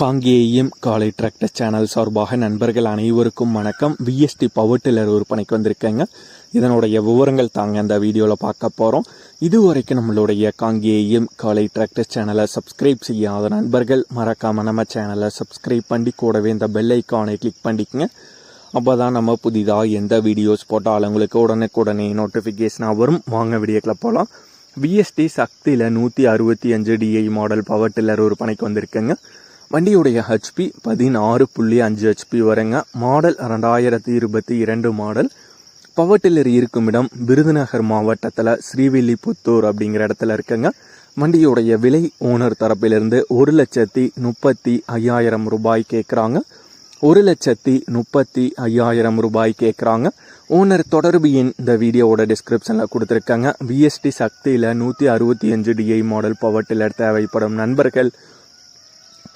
காங்கேயம் காலை tractor channel சார்பாக நண்பர்கள் அனைவருக்கும் வணக்கம். விஎஸ்டி பவர் டில்லர் விற்பனைக்கு வந்திருக்கேங்க. இதனுடைய விவரங்கள் தாங்க இந்த வீடியோவில் பார்க்க போகிறோம் இதுவரைக்கும் நம்மளுடைய காங்கேயம் காலை டிராக்டர் சேனலை சப்ஸ்கிரைப் செய்யாத நண்பர்கள் மறக்காமல் நம்ம சேனலை சப்ஸ்கிரைப் பண்ணி கூடவே இந்த பெல் ஐக்கானை கிளிக் பண்ணிக்கங்க. அப்போ தான் நம்ம புதிதாக எந்த வீடியோஸ் போட்டாலும் உங்களுக்கு உடனுக்குடனே நோட்டிஃபிகேஷனாக வரும். வாங்க வீடியோக்களை போகலாம் விஎஸ்டி சக்தியில் நூற்றி அறுபத்தி அஞ்சு டிஐ மாடல் பவர் டில்லர் விற்பனைக்கு வந்திருக்குங்க. வண்டியுடைய ஹெச்பி பதினாறு புள்ளி அஞ்சு ஹெச்பி வரைங்க. மாடல் ரெண்டாயிரத்தி இருபத்தி இரண்டு மாடல். பவர் டில்லர் இருக்கும் இடம் விருதுநகர் மாவட்டத்தில் ஸ்ரீவில்லிபுத்தூர் அப்படிங்கிற இடத்துல இருக்குங்க. வண்டியுடைய விலை ஓனர் தரப்பிலிருந்து ஒரு லட்சத்தி முப்பத்தி ஐயாயிரம் ரூபாய் கேட்குறாங்க ஒரு லட்சத்தி முப்பத்தி ஐயாயிரம் ரூபாய் கேட்குறாங்க ஓனர் தொடர்பு எண் இந்த வீடியோவோட டிஸ்கிரிப்ஷனில் கொடுத்துருக்காங்க. விஎஸ்டி சக்தியில் நூற்றி அறுபத்தி அஞ்சு டிஐ மாடல் பவர் டில்லர் தேவைப்படும் நண்பர்கள்.